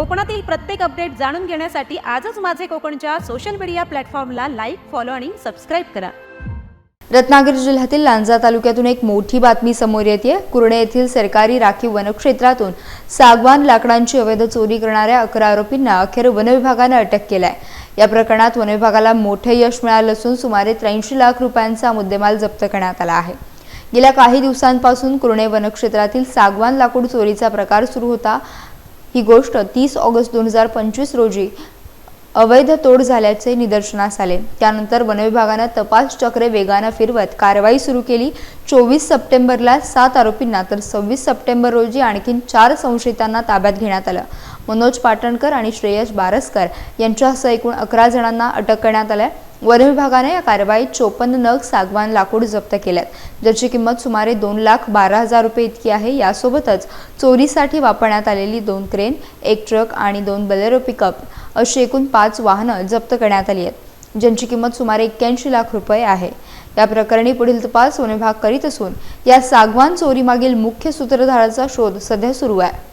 कोकणातील प्रत्येक अपडेट जाणून घेण्यासाठी आजच माझे कोकणच्या सोशल मीडिया प्लॅटफॉर्मला लाईक फॉलो आणि सबस्क्राईब करा. रत्नागिरी जिल्ह्यातील लांजा तालुक्यातून एक मोठी बातमी समोर येते कुर्णे येथील सरकारी राखीव वनक्षेत्रातून सागवान लाकडांची अवैध चोरी करणाऱ्या अकरा आरोपींना अखेर वनविभागानं अटक केलाय. या प्रकरणात वनविभागाला मोठे यश मिळालं असून सुमारे त्र्याऐंशी लाख रुपयांचा मुद्देमाल जप्त करण्यात आला आहे. गेल्या काही दिवसांपासून कुर्णे वनक्षेत्रातील सागवान लाकूड चोरीचा प्रकार सुरू होता. ही गोष्ट तीस ऑगस्ट दोन हजार पंचवीस रोजी अवैध तोड झाल्याचे निदर्शनास आले. त्यानंतर वनविभागानं तपास चक्रे वेगानं फिरवत कारवाई सुरू केली. चोवीस सप्टेंबरला सात आरोपींना तर सव्वीस सप्टेंबर रोजी आणखीन चार संशयितांना ताब्यात घेण्यात आलं. मनोज पाटणकर आणि श्रेयस बारसकर यांच्यासह एकूण अकरा जणांना अटक करण्यात आल्या. वन विभागाने या कारवाईत चोपन्न नग सागवान लाकूड जप्त केल्यात. ज्याची किंमत सुमारे दोन लाख बारा हजार रुपये इतकी आहे. यासोबतच चोरीसाठी वापरण्यात आलेली दोन क्रेन एक ट्रक आणि दोन बलेरो पिकअप अशी एकूण पाच वाहनं जप्त करण्यात आली आहेत ज्यांची किंमत सुमारे एक्क्याऐंशी लाख रुपये आहे. या प्रकरणी पुढील तपास वन विभाग करीत असून या सागवान चोरीमागील मुख्य सूत्रधाराचा शोध सध्या सुरू आहे.